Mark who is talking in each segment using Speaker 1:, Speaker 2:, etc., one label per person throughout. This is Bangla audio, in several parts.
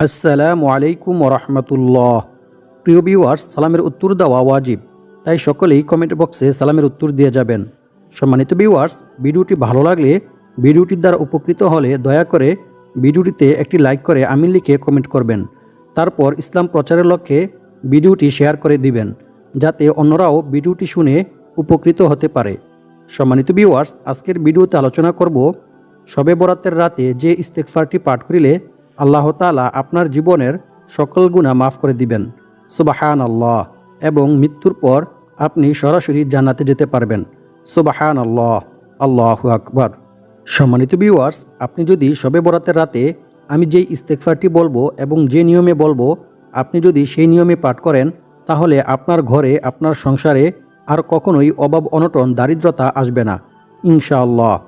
Speaker 1: আসসালামু আলাইকুম রহমতুল্লাহ প্রিয় ভিউয়ার্স সালামের উত্তর দেওয়া ওয়াজিব। তাই সকলেই কমেন্ট বক্সে সালামের উত্তর দিয়ে যাবেন। সম্মানিত ভিউয়ার্স ভিডিওটি ভালো লাগলে ভিডিওটির দ্বারা উপকৃত হলে দয়া করে ভিডিওটিতে একটি লাইক করে আমিন লিখে কমেন্ট করবেন। তারপর ইসলাম প্রচারের লক্ষ্যে ভিডিওটি শেয়ার করে দিবেন, যাতে অন্যরাও ভিডিওটি শুনে উপকৃত হতে পারে। সম্মানিত ভিউয়ার্স আজকের ভিডিওতে আলোচনা করব শবে বরাতের রাতে যে ইস্তেকফারটি পাঠ করিলে আল্লাহ তালা আপনার জীবনের সকল গুণা মাফ করে দিবেন। সুবাহান আল্লাহ এবং মৃত্যুর পর আপনি সরাসরি জান্নাতে যেতে পারবেন। সুবাহান আল্লাহ আল্লাহ আকবর। সম্মানিত ভিউয়ার্স আপনি যদি সবে বরাতের রাতে আমি যেই ইস্তেকফারটি বলব এবং যে নিয়মে বলব, আপনি যদি সেই নিয়মে পাঠ করেন, তাহলে আপনার ঘরে, আপনার সংসারে আর কখনোই অভাব, অনটন, দারিদ্রতা আসবে না। ইনশাআল্লাহ।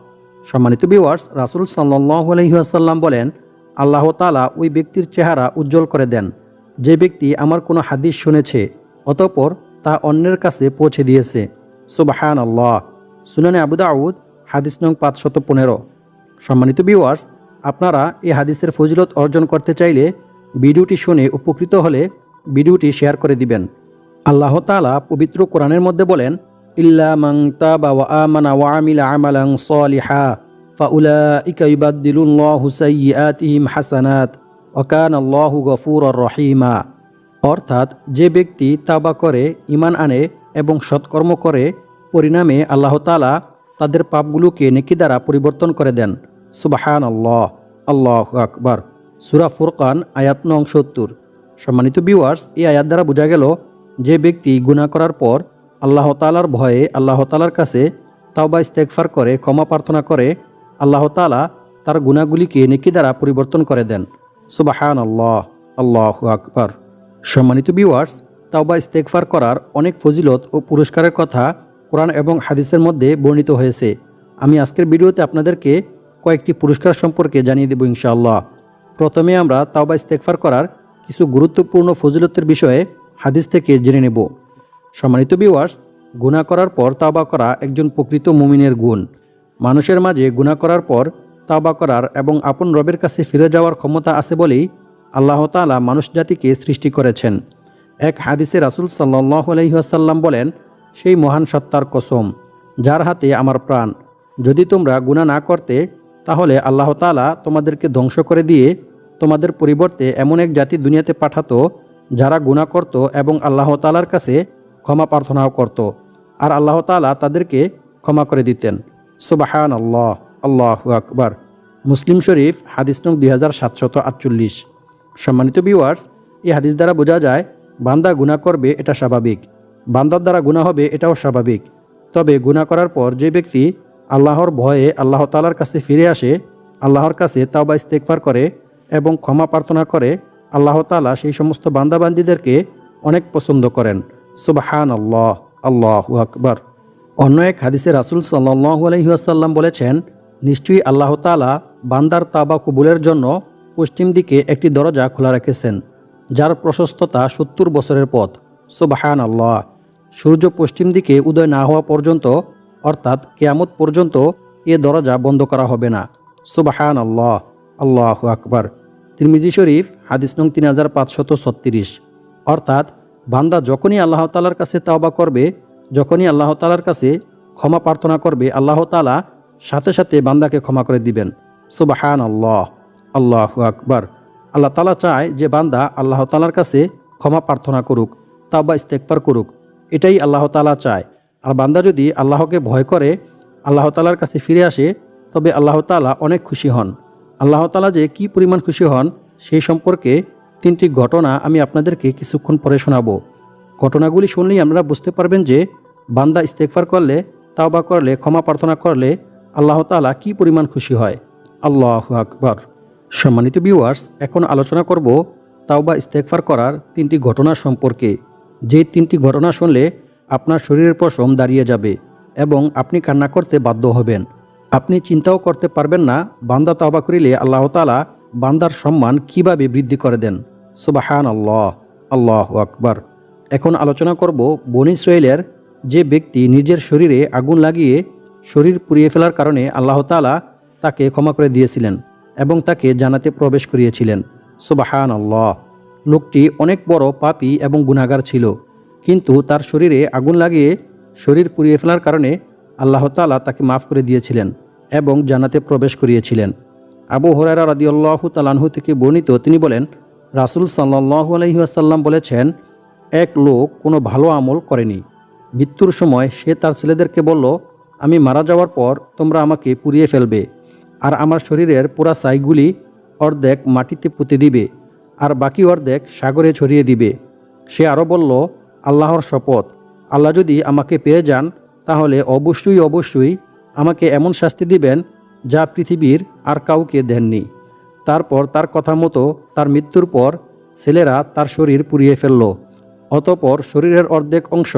Speaker 1: সম্মানিত ভিউয়ার্স রাসুল সাল্লাহ আলহিহাসাল্লাম বলেন আল্লাহ তালা ওই ব্যক্তির চেহারা উজ্জ্বল করে দেন। যে ব্যক্তি আমার কোনো হাদিস শুনেছে, অতঃপর তা অন্যের কাছে পৌঁছে দিয়েছে। সুবাহান আল্লাহ সুনানে আবু দাউদ, হাদিস নং পাঁচশত পনেরো। সম্মানিত ভিউয়ার্স আপনারা এই হাদিসের ফজিলত অর্জন করতে চাইলে ভিডিওটি শুনে উপকৃত হলে ভিডিওটি শেয়ার করে দিবেন। আল্লাহ তালা পবিত্র কোরআনের মধ্যে বলেন, ইল্লা মাং ওয়া আমিলা আমালাং সালিহা। ফাউলাইকা ইউবাদদিলুল্লাহু সাইয়্যাতিহিম হাসানাত ওয়া কানা আল্লাহু গফুরুর রহিমা অর্থাৎ যে ব্যক্তি তাবা করে ইমান আনে এবং সৎকর্ম করে, পরিণামে আল্লাহ তালা তাদের পাপগুলোকে নেকি দ্বারা পরিবর্তন করে দেন। সুবাহান আল্লাহ আল্লাহ আকবার। সুরা ফুরকান, আয়াত নং সত্তর। সম্মানিত ভিউয়ার্স এই আয়াত দ্বারা বোঝা গেল, যে ব্যক্তি গুনাহ করার পর আল্লাহ তালার ভয়ে আল্লাহ তালার কাছে তাওবা ইস্তেকফার করে, ক্ষমা প্রার্থনা করে আল্লাহ তালা তার গুণাগুলিকে নেকি দ্বারা পরিবর্তন করে দেন। সুবাহান আল্লাহ আল্লাহ আকবর। সম্মানিত ভিউয়ার্স তাওবা ইস্তেকফার করার অনেক ফজিলত ও পুরস্কারের কথা কোরআন এবং হাদিসের মধ্যে বর্ণিত হয়েছে। আমি আজকের ভিডিওতে আপনাদেরকে কয়েকটি পুরস্কার সম্পর্কে জানিয়ে দেব ইনশাআল্লাহ। প্রথমে আমরা তাওবা ইস্তেকফার করার কিছু গুরুত্বপূর্ণ ফজিলতের বিষয়ে হাদিস থেকে জেনে নেব। সম্মানিত ভিউয়ার্স গুণা করার পর তাওবা করা একজন প্রকৃত মুমিনের গুণ। মানুষের মাঝে গুণা করার পর তাওবা করার এবং আপন রবের কাছে ফিরে যাওয়ার ক্ষমতা আছে বলেই আল্লাহ তালা মানুষ জাতিকে সৃষ্টি করেছেন। এক হাদিসে রাসুল সাল্লাহ আলহিহাসাল্লাম বলেন, সেই মহান সত্তার কসম, যার হাতে আমার প্রাণ। যদি তোমরা গুণা না করতে, তাহলে আল্লাহ তালা তোমাদেরকে ধ্বংস করে দিয়ে তোমাদের পরিবর্তে এমন এক জাতি দুনিয়াতে পাঠাতো, যারা গুণা করত এবং আল্লাহ তালার কাছে ক্ষমা প্রার্থনাও করত। আর আল্লাহ তালা তাদেরকে ক্ষমা করে দিতেন। সুবাহান আল্লাহ আল্লাহ আকবার। মুসলিম শরীফ, হাদিস নং দুই হাজার সাতশত আটচল্লিশ। সম্মানিত ভিউয়ার্স এই হাদিস দ্বারা বোঝা যায়, বান্দা গুণা করবে এটা স্বাভাবিক। বান্দার দ্বারা গুণা হবে এটাও স্বাভাবিক। তবে গুণা করার পর যে ব্যক্তি আল্লাহর ভয়ে আল্লাহ তালার কাছে ফিরে আসে, আল্লাহর কাছে তাওবা ইস্তেকফার করে এবং ক্ষমা প্রার্থনা করে, আল্লাহ তালা সেই সমস্ত বান্দাবান্দিদেরকে অনেক পছন্দ করেন। সুবাহান আল্লাহ আল্লাহ আকবর। অন্য এক হাদিসে রাসুল সাল্লাহ আলহিহাসাল্লাম বলেছেন, নিশ্চয়ই আল্লাহ তালা বান্দার তাবা কবুলের জন্য পশ্চিম দিকে একটি দরজা খোলা রেখেছেন, যার প্রশস্ততা সত্তর বছরের পথ। সুবাহান আল্লাহ সূর্য পশ্চিম দিকে উদয় না হওয়া পর্যন্ত, অর্থাৎ কেয়ামত পর্যন্ত এ দরজা বন্ধ করা হবে না। সুবাহান আল্লাহ আল্লাহ আকবর। তিরমিজি শরীফ, হাদিস নং তিন হাজার অর্থাৎ বান্দা যখনই আল্লাহ তালার কাছে তাওবা করবে যখনই আল্লাহ তালার কাছে ক্ষমা প্রার্থনা করবে, আল্লাহ তালা সাথে সাথে বান্দাকে ক্ষমা করে দিবেন। সুবাহান আল্লাহ আল্লাহ আকবর। আল্লাহ তালা চায় যে বান্দা আল্লাহ তালার কাছে ক্ষমা প্রার্থনা করুক তা তাওবা ইস্তেকবার করুক। এটাই আল্লাহ তালা চায়। আর বান্দা যদি আল্লাহকে ভয় করে, আল্লাহ তালার কাছে ফিরে আসে, তবে আল্লাহ তালা অনেক খুশি হন। আল্লাহ তালা যে কি পরিমাণ খুশি হন, সেই সম্পর্কে তিনটি ঘটনা আমি আপনাদেরকে কিছুক্ষণ পরে শোনাবো। ঘটনাগুলি শুনলেই আপনারা বুঝতে পারবেন যে বান্দা ইস্তেকফার করলে, তাওবা করলে, ক্ষমা প্রার্থনা করলে আল্লাহ তালা কি পরিমাণ খুশি হয়। আল্লাহ আকবর। সম্মানিত ভিউয়ার্স এখন আলোচনা করব তাওবা ইস্তেকফার করার তিনটি ঘটনা সম্পর্কে। যে তিনটি ঘটনা শুনলে আপনার শরীরের পশম দাঁড়িয়ে যাবে এবং আপনি কান্না করতে বাধ্য হবেন। আপনি চিন্তাও করতে পারবেন না, বান্দা তাওবা করিলে আল্লাহ তালা বান্দার সম্মান কীভাবে বৃদ্ধি করে দেন। সুবাহান আল্লাহ আল্লাহ আকবর। এখন আলোচনা করব বনি সোহেলের যে ব্যক্তি নিজের শরীরে আগুন লাগিয়ে শরীর পুড়িয়ে ফেলার কারণে আল্লাহ তালা তাকে ক্ষমা করে দিয়েছিলেন এবং তাকে জানাতে প্রবেশ করিয়েছিলেন। সুবাহান আল্লাহ লোকটি অনেক বড় পাপি এবং গুণাগার ছিল, কিন্তু তার শরীরে আগুন লাগিয়ে শরীর পুড়িয়ে ফেলার কারণে আল্লাহ তালা তাকে মাফ করে দিয়েছিলেন এবং জানাতে প্রবেশ করিয়েছিলেন। আবু হরারা রাদিউল্লাহ তালানহু থেকে বর্ণিত তিনি বলেন, রাসুল সাল্লাহু আলহিহাসাল্লাম বলেছেন এক লোক কোনো ভালো আমল করেনি। মৃত্যুর সময় সে তার ছেলেদেরকে বলল, আমি মারা যাওয়ার পর তোমরা আমাকে পুড়িয়ে ফেলবে আর আমার শরীরের পুরা সাইগুলি অর্ধেক মাটিতে পুঁতে দিবে আর বাকি অর্ধেক সাগরে ছড়িয়ে দিবে। সে আরও বলল, আল্লাহর শপথ। আল্লাহ যদি আমাকে পেয়ে যান, তাহলে অবশ্যই অবশ্যই আমাকে এমন শাস্তি দিবেন যা পৃথিবীর আর কাউকে দেননি। তারপর তার কথা মতো তার মৃত্যুর পর ছেলেরা তার শরীর পুড়িয়ে ফেলল। অতপর শরীরের অর্ধেক অংশ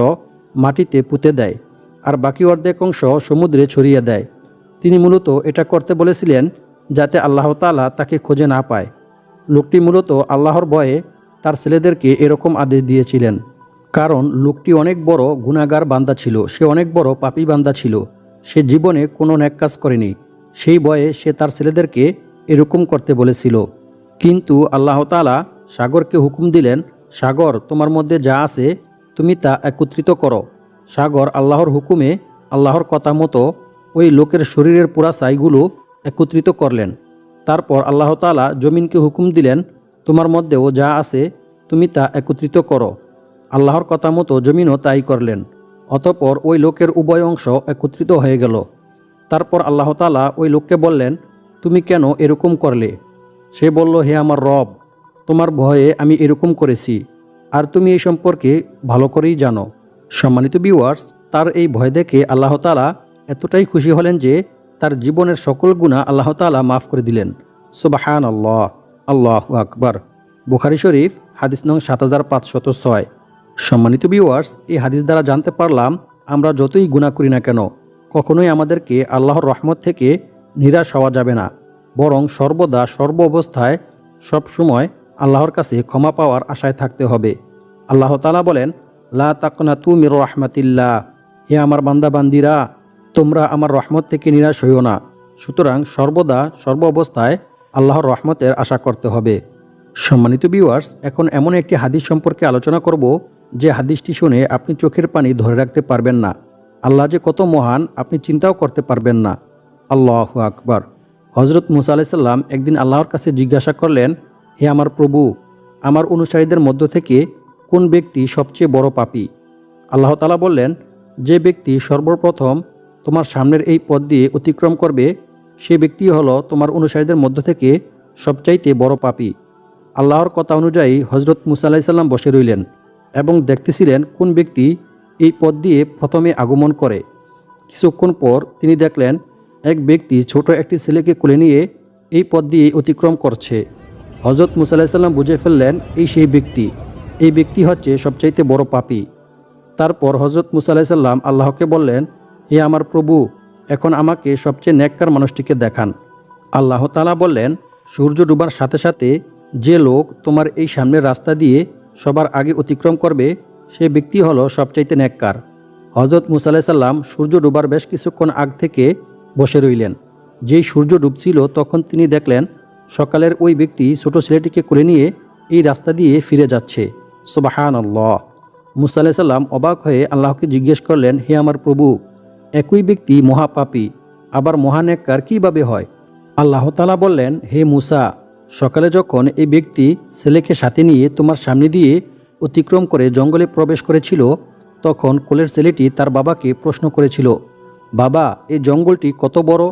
Speaker 1: মাটিতে পুঁতে দেয়, আর বাকি অর্ধেক অংশ সমুদ্রে ছড়িয়ে দেয়। তিনি মূলত এটা করতে বলেছিলেন যাতে আল্লাহ তালা তাকে খুঁজে না পায়। লোকটি মূলত আল্লাহর ভয়ে তার ছেলেদেরকে এরকম আদেশ দিয়েছিলেন। কারণ লোকটি অনেক বড় গুণাগার বান্দা ছিল, সে অনেক বড় পাপী বান্দা ছিল, সে জীবনে কোনো ন্যাক কাজ করেনি। সেই বয়ে সে তার ছেলেদেরকে এরকম করতে বলেছিল। কিন্তু আল্লাহ তালা সাগরকে হুকুম দিলেন সাগর তোমার মধ্যে যা আছে, তুমি তা একত্রিত করো। সাগর আল্লাহর হুকুমে, আল্লাহর কথা মতো ওই লোকের শরীরের পুরা সাইগুলো একত্রিত করলেন। তারপর আল্লাহ তালা জমিনকে হুকুম দিলেন, তোমার মধ্যেও যা আছে, তুমি তা একত্রিত করো। আল্লাহর কথা মতো জমিনও তাই করলেন, অতপর ওই লোকের উভয় অংশ একত্রিত হয়ে গেল। তারপর আল্লাহ তালা ওই লোককে বললেন, তুমি কেন এরকম করলে? সে বলল, হে আমার রব তোমার ভয়ে আমি এরকম করেছি। আর তুমি এই সম্পর্কে ভালো করেই জানো। সম্মানিত ভিউয়ার্স তার এই ভয় দেখে আল্লাহ তালা এতটাই খুশি হলেন যে তার জীবনের সকল গুণা আল্লাহ তালা মাফ করে দিলেন। সুবাহান আল্লাহ আল্লাহ আকবর। বুখারি শরীফ, হাদিস নং সাত হাজার পাঁচশত ছয়। সম্মানিত ভিউয়ার্স এই হাদিস দ্বারা জানতে পারলাম, আমরা যতই গুণা করি না কেন, কখনোই আমাদেরকে আল্লাহর রহমত থেকে নিরাশ হওয়া যাবে না। বরং সর্বদা সর্ব অবস্থায় সবসময় আল্লাহর কাছে ক্ষমা পাওয়ার আশায় থাকতে হবে। আল্লাহ তালা বলেন, লা তাকনা তু মির রহমাতিল্লাহ। হে আমার বান্দা বান্দিরা তোমরা আমার রহমত থেকে নিরাশ হইও না। সুতরাং সর্বদা, সর্ব অবস্থায় আল্লাহর রহমতের আশা করতে হবে। সম্মানিত ভিউয়ার্স এখন এমন একটি হাদিস সম্পর্কে আলোচনা করব, যে হাদিসটি শুনে আপনি চোখের পানি ধরে রাখতে পারবেন না। আল্লাহ যে কত মহান, আপনি চিন্তাও করতে পারবেন না। আল্লাহ আকবার। হজরত মুসা আলাইসাল্লাম একদিন আল্লাহর কাছে জিজ্ঞাসা করলেন হে আমার প্রভু, আমার অনুসারীদের মধ্য থেকে কোন ব্যক্তি সবচেয়ে বড় পাপী? আল্লাহ তালা বললেন, যে ব্যক্তি সর্বপ্রথম তোমার সামনের এই পথ দিয়ে অতিক্রম করবে, সে ব্যক্তি হলো তোমার অনুসারীদের মধ্য থেকে সবচাইতে বড় পাপী। আল্লাহর কথা অনুযায়ী হজরত মুসা আলাইসাল্লাম বসে রইলেন এবং দেখতেছিলেন কোন ব্যক্তি এই পথ দিয়ে প্রথমে আগমন করে। কিছুক্ষণ পর তিনি দেখলেন, এক ব্যক্তি ছোট একটি ছেলেকে কোলে নিয়ে এই পথ দিয়ে অতিক্রম করছে। হজরত মুসা বুঝে ফেললেন, এই সেই ব্যক্তি। এই ব্যক্তি হচ্ছে সবচাইতে বড় পাপী। তারপর হজরত মুসা আলাহিসাল্লাম আল্লাহকে বললেন, হে আমার প্রভু, এখন আমাকে সবচেয়ে নেককার মানুষটিকে দেখান। আল্লাহ তালা বললেন, সূর্য ডুবার সাথে সাথে যে লোক তোমার এই সামনের রাস্তা দিয়ে সবার আগে অতিক্রম করবে, সে ব্যক্তি হলো সবচাইতে নেককার হজরত মুসা আলাহিসাল্লাম সূর্য ডুবার বেশ কিছুক্ষণ আগ থেকে বসে রইলেন। যেই সূর্য ডুবছিল তখন তিনি দেখলেন সকালের ওই ব্যক্তি ছোট ছেলেটিকে কোলে নিয়ে এই রাস্তা দিয়ে ফিরে যাচ্ছে। সোবাহান আল্লাহ মুসা আলাহিসাল্লাম অবাক হয়ে আল্লাহকে জিজ্ঞেস করলেন, হে আমার প্রভু, একই ব্যক্তি মহাপাপী, আবার মহানেককার কীভাবে হয়? আল্লাহ তালা বললেন, হে মুসা, সকালে যখন এই ব্যক্তি ছেলেকে সাথে নিয়ে তোমার সামনে দিয়ে অতিক্রম করে জঙ্গলে প্রবেশ করেছিল, তখন কোলের ছেলেটি তার বাবাকে প্রশ্ন করেছিল, বাবা, এই জঙ্গলটি কত বড়?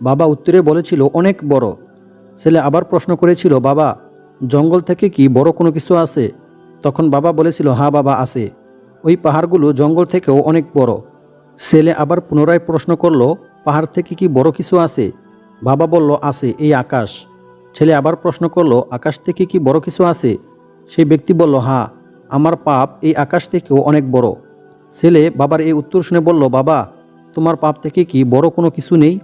Speaker 1: বাবা উত্তরে বলেছিল, অনেক বড়। ছেলে আবার প্রশ্ন করেছিল, বাবা, জঙ্গল থেকে কি বড় কোনো কিছু আছে? তখন বাবা বলেছিল হ্যাঁ বাবা, আছে। ওই পাহাড়গুলো জঙ্গল থেকেও অনেক বড়। ছেলে আবার পুনরায় প্রশ্ন করল, পাহাড় থেকে কি বড় কিছু আছে? বাবা বলল, আছে, এই আকাশ। ছেলে আবার প্রশ্ন করল, আকাশ থেকে কি বড় কিছু আছে? সেই ব্যক্তি বলল হ্যাঁ আমার পাপ এই আকাশ থেকেও অনেক বড়। ছেলে বাবার এই উত্তর শুনে বলল, বাবা, তোমার পাপ থেকে কি বড় কোনো কিছু নেই?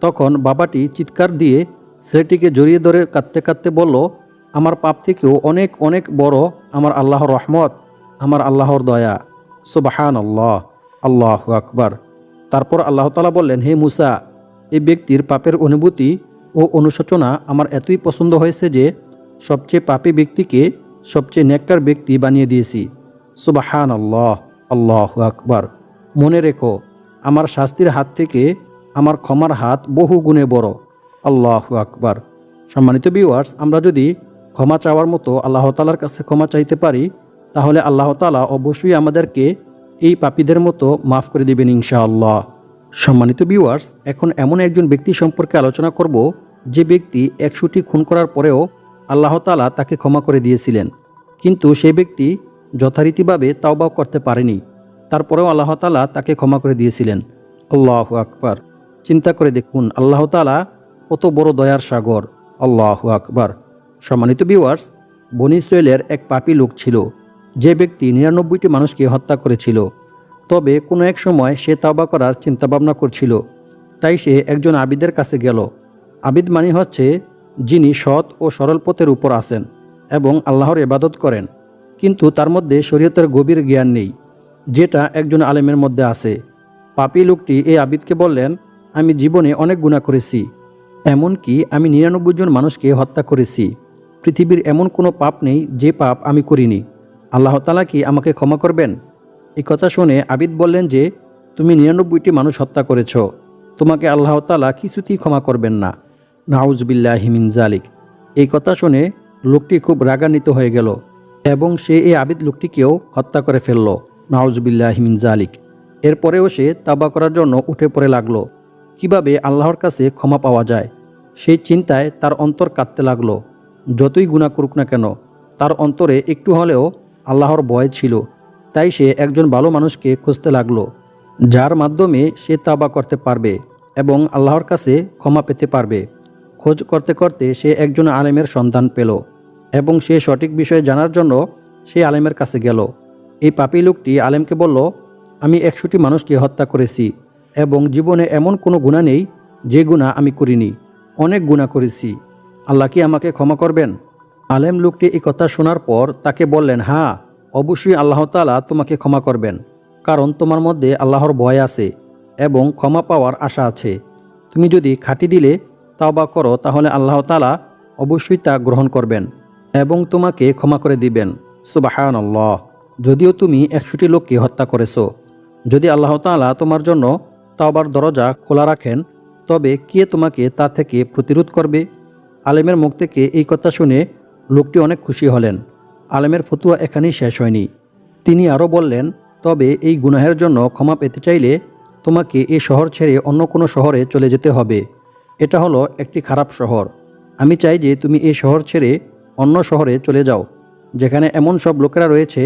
Speaker 1: তখন বাবাটি চিৎকার দিয়ে ছেলেটিকে জড়িয়ে ধরে কাঁদতে কাঁদতে বলল, আমার পাপ থেকেও অনেক অনেক বড় আমার আল্লাহর রহমত, আমার আল্লাহর দয়া। সুবাহান আল্লাহ আল্লাহ আকবার। তারপর আল্লাহ তালা বললেন, হে মুসা, এই ব্যক্তির পাপের অনুভূতি ও অনুশোচনা আমার এতই পছন্দ হয়েছে যে সবচেয়ে পাপী ব্যক্তিকে সবচেয়ে নেককার ব্যক্তি বানিয়ে দিয়েছি। সুবাহান আল্লাহ আল্লাহ আকবার। মনে রেখো, আমার শাস্তির হাত থেকে আমার ক্ষমার হাত বহু গুণে বড়। আল্লাহ আকবার। সম্মানিত ভিউয়ার্স আমরা যদি ক্ষমা চাওয়ার মতো আল্লাহ তালার কাছে ক্ষমা চাইতে পারি, তাহলে আল্লাহ তালা অবশ্যই আমাদেরকে এই পাপীদের মতো মাফ করে দিবেন ইনশাআল্লাহ। সম্মানিত ভিউয়ার্স এখন এমন একজন ব্যক্তি সম্পর্কে আলোচনা করব, যে ব্যক্তি একশোটি খুন করার পরেও আল্লাহ তালা তাকে ক্ষমা করে দিয়েছিলেন। কিন্তু সেই ব্যক্তি যথারীতিভাবে তাওবাও করতে পারেনি। তারপরেও আল্লাহ তালা তাকে ক্ষমা করে দিয়েছিলেন। আল্লাহ আকবার। চিন্তা করে দেখুন, আল্লাহ তালা কত বড় দয়ার সাগর। আল্লাহ আকবার। সম্মানিত ভিউয়ার্স বনি ইসরায়েলের এক পাপী লোক ছিল। যে ব্যক্তি নিরানব্বইটি মানুষকে হত্যা করেছিল। তবে কোনো এক সময় সে তাওবা করার চিন্তাভাবনা করছিল। তাই সে একজন আবিদের কাছে গেল। আবিদ মানে হচ্ছে যিনি সৎ ও সরল পথের উপর আসেন এবং আল্লাহর ইবাদত করেন। কিন্তু তার মধ্যে শরীয়তের গভীর জ্ঞান নেই, যেটা একজন আলেমের মধ্যে আছে। পাপি লোকটি এই আবিদকে বললেন, আমি জীবনে অনেক গুণা করেছি। এমনকি আমি নিরানব্বই জন মানুষকে হত্যা করেছি। পৃথিবীর এমন কোনো পাপ নেই যে পাপ আমি করিনি। আল্লাহ তালা কি আমাকে ক্ষমা করবেন? এই কথা শুনে আবিদ বললেন যে, তুমি নিরানব্বইটি মানুষ হত্যা করেছ। তোমাকে আল্লাহ তালা কিছুতেই ক্ষমা করবেন না। নাউজবিল্লাহ হিমিন জালিক এই কথা শুনে লোকটি খুব রাগান্বিত হয়ে গেল এবং সে এই আবিদ লোকটিকেও হত্যা করে ফেলল। নাউজবিল্লাহ হিমিন জালিক এরপরেও সে তাবা করার জন্য উঠে পড়ে লাগল। কীভাবে আল্লাহর কাছে ক্ষমা পাওয়া যায়? সেই চিন্তায় তার অন্তর কাঁদতে লাগল। যতই গুণা করুক না কেন, তার অন্তরে একটু হলেও আল্লাহর ভয় ছিল। তাই সে একজন ভালো মানুষকে খুঁজতে লাগল, যার মাধ্যমে সে তাবা করতে পারবে এবং আল্লাহর কাছে ক্ষমা পেতে পারবে। খোঁজ করতে করতে সে একজন আলেমের সন্ধান পেল এবং সে সঠিক বিষয়ে জানার জন্য সে আলেমের কাছে গেল। এই পাপী লোকটি আলেমকে বলল, আমি একশোটি মানুষকে হত্যা করেছি। এবং জীবনে এমন কোনো গুণা নেই যে গুণা আমি করিনি। অনেক গুণা করেছি। আল্লাহ কি আমাকে ক্ষমা করবেন? আলেম লোকটি এই কথা শোনার পর তাকে বললেন হ্যাঁ অবশ্যই আল্লাহ তালা তোমাকে ক্ষমা করবেন, কারণ তোমার মধ্যে আল্লাহর ভয় আছে এবং ক্ষমা পাওয়ার আশা আছে। তুমি যদি খাঁটি দিলে তাওবা করো, তাহলে আল্লাহ তালা অবশ্যই তা গ্রহণ করবেন এবং তোমাকে ক্ষমা করে দিবেন। সুবাহান আল্লাহ যদিও তুমি একশোটি লোককে হত্যা করেছ, যদি আল্লাহ তাআলা তোমার জন্য তাওবার দরজা খোলা রাখেন, তবে কে তোমাকে তা থেকে প্রতিরোধ করবে? আলেমের মুখ থেকে এই কথা শুনে লোকটি অনেক খুশি হলেন। আলেমের ফতুয়া এখানেই শেষ হয়নি। তিনি আরও বললেন, তবে এই গুনাহের জন্য ক্ষমা পেতে চাইলে তোমাকে এই শহর ছেড়ে অন্য কোনো শহরে চলে যেতে হবে। এটা হলো একটি খারাপ শহর। আমি চাই যে তুমি এই শহর ছেড়ে অন্য শহরে চলে যাও, যেখানে এমন সব লোকেরা রয়েছে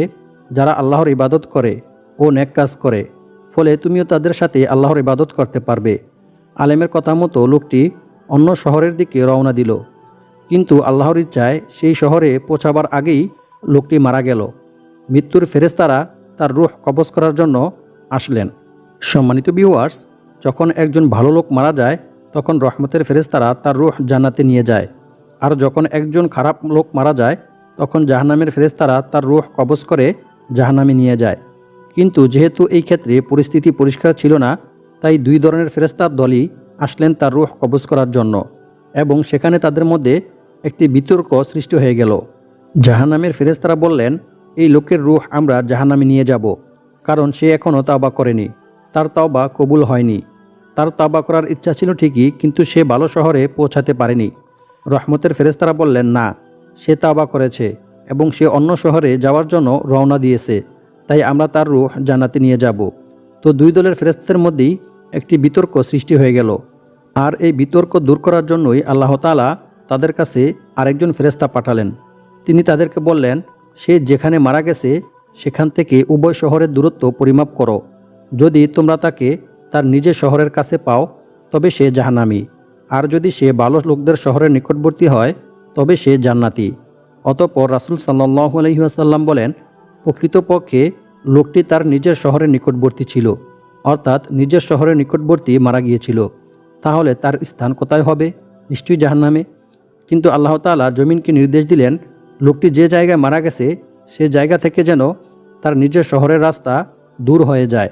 Speaker 1: যারা আল্লাহর ইবাদত করে ও নেক কাজ করে। ফলে তুমিও তাদের সাথে আল্লাহর ইবাদত করতে পারবে। আলেমের কথা মতো লোকটি অন্য শহরের দিকে রওনা দিল। কিন্তু আল্লাহর ইচ্ছায় সেই শহরে পৌঁছাবার আগেই লোকটি মারা গেল। মৃত্যুর ফেরেস্তারা তার রুহ কবজ করার জন্য আসলেন। সম্মানিত ভিউয়ার্স যখন একজন ভালো লোক মারা যায়, তখন রহমতের ফেরেস্তারা তার রুহ জান্নাতে নিয়ে যায়। আর যখন একজন খারাপ লোক মারা যায়, তখন জাহান্নামের ফেরেস্তারা তার রুহ কবজ করে জাহান্নামে নিয়ে যায়। কিন্তু যেহেতু এই ক্ষেত্রে পরিস্থিতি পরিষ্কার ছিল না, তাই দুই ধরনের ফেরেস্তার দলই আসলেন তার রুহ কবজ করার জন্য এবং সেখানে তাদের মধ্যে একটি বিতর্ক সৃষ্টি হয়ে গেল। জাহান্নামের ফেরেস্তারা বললেন, এই লোকের রুহ আমরা জাহান্নামে নিয়ে যাব, কারণ সে এখনও তাওবা করেনি। তার তাওবা কবুল হয়নি। তার তাওবা করার ইচ্ছা ছিল ঠিকই, কিন্তু সে ভালো শহরে পৌঁছাতে পারেনি। রহমতের ফেরেস্তারা বললেন, না, সে তাওবা করেছে এবং সে অন্য শহরে যাওয়ার জন্য রওনা দিয়েছে। তাই আমরা তার রুহ জান্নাতে নিয়ে যাব। তো দুই দলের ফেরেস্তাদের মধ্যেই একটি বিতর্ক সৃষ্টি হয়ে গেল। আর এই বিতর্ক দূর করার জন্যই আল্লাহ তাআলা তাদের কাছে আরেকজন ফেরেস্তা পাঠালেন। তিনি তাদেরকে বললেন, সে যেখানে মারা গেছে, সেখান থেকে উভয় শহরের দূরত্ব পরিমাপ করো। যদি তোমরা তাকে তার নিজের শহরের কাছে পাও, তবে সে জাহানামি আর যদি সে ভালো লোকদের শহরের নিকটবর্তী হয়, তবে সে জান্নাতি। অতপর রাসুল সাল্লাহ আলহিহাসাল্লাম বলেন প্রকৃতপক্ষে লোকটি তার নিজের শহরের নিকটবর্তী ছিল, অর্থাৎ নিজের শহরের নিকটবর্তী মারা গিয়েছিল। তাহলে তার স্থান কোথায় হবে? নিশ্চয়ই জাহান্নামে। কিন্তু আল্লাহ তাআলা জমিনকে নির্দেশ দিলেন, লোকটি যে জায়গায় মারা গেছে, সে জায়গা থেকে যেন তার নিজের শহরের রাস্তা দূর হয়ে যায়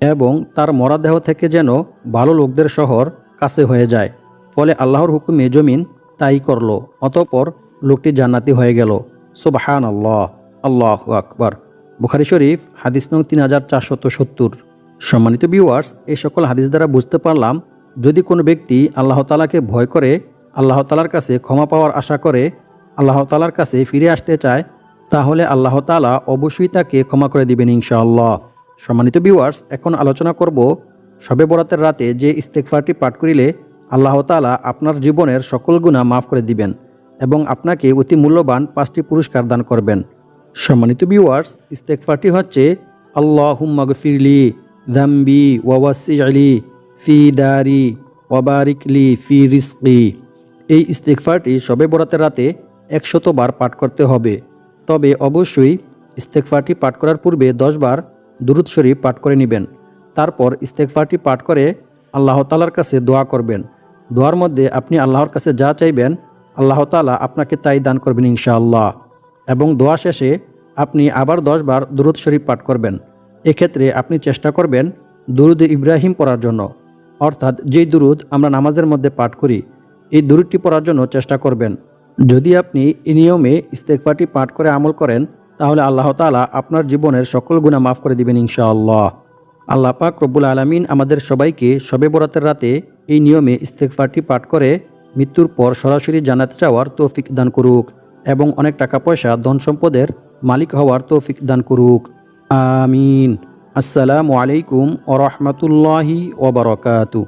Speaker 1: এবং তার মরাদেহ থেকে যেন ভালো লোকদের শহর কাছে হয়ে যায়। ফলে আল্লাহর হুকুমে জমিন তাই করল, অতঃপর লোকটি জান্নাতি হয়ে গেল। সুবাহান আল্লাহ আল্লাহ আকবর। বুখারি শরীফ, হাদিস নং তিন হাজার চারশত সত্তর। সম্মানিত ভিউয়ার্স এই সকল হাদিস দ্বারা বুঝতে পারলাম, যদি কোনো ব্যক্তি আল্লাহ তালাকে ভয় করে, আল্লাহ তালার কাছে ক্ষমা পাওয়ার আশা করে, আল্লাহ তালার কাছে ফিরে আসতে চায়, তাহলে আল্লাহ তালা অবশ্যই তাকে ক্ষমা করে দিবেন ইনশাআল্লাহ। সম্মানিত ভিউয়ার্স এখন আলোচনা করব সবে বরাতের রাতে যে ইস্তেকফারটি পাঠ করিলে আল্লাহ তালা আপনার জীবনের সকল গুণা মাফ করে দিবেন এবং আপনাকে অতি মূল্যবান পাঁচটি পুরস্কার দান করবেন। সম্মানিত ভিউয়ার্স ইস্তেকফারটি হচ্ছে আল্লাহ হুম্মাগফিরলি দাম্বি ওয়াসি আলি ফি দারি ওয়াবারিকলি ফি রিস্কি এই ইস্তেকফারটি সবে বরাতের রাতে একশতবার পাঠ করতে হবে। তবে অবশ্যই ইস্তেকফারটি পাঠ করার পূর্বে দশবার দুরুদ শরীফ পাঠ করে নেবেন। তারপর ইস্তেকফারটি পাঠ করে আল্লাহ তালার কাছে দোয়া করবেন। দোয়ার মধ্যে আপনি আল্লাহর কাছে যা চাইবেন, আল্লাহ তালা আপনাকে তাই দান করবেন ইনশাআল্লাহ। এবং দোয়া শেষে আপনি আবার দশবার দুরুদ শরীফ পাঠ করবেন। এক্ষেত্রে আপনি চেষ্টা করবেন দুরুদ ইব্রাহিম পড়ার জন্য। অর্থাৎ যেই দুরুদ আমরা নামাজের মধ্যে পাঠ করি, এই দুরুদটি পড়ার জন্য চেষ্টা করবেন। যদি আপনি এই নিয়মে ইস্তেকফারটি পাঠ করে আমল করেন, তাহলে আল্লাহ তালা আপনার জীবনের সকল গুণা মাফ করে দিবেন ইনশাআল্লাহ। আল্লাহ পাক রব্বুল আলমিন আমাদের সবাইকে শবে বরাতের রাতে এই নিয়মে ইস্তেকফারটি পাঠ করে মৃত্যুর পর সরাসরি জানাতে চাওয়ার তৌফিক দান করুক। এবং অনেক টাকা পয়সা ধন সম্পদের মালিক হওয়ার তৌফিক দান করুক। আমিন। আসসালামু আলাইকুম ওরহমতুল্লাহি ওবরকাতু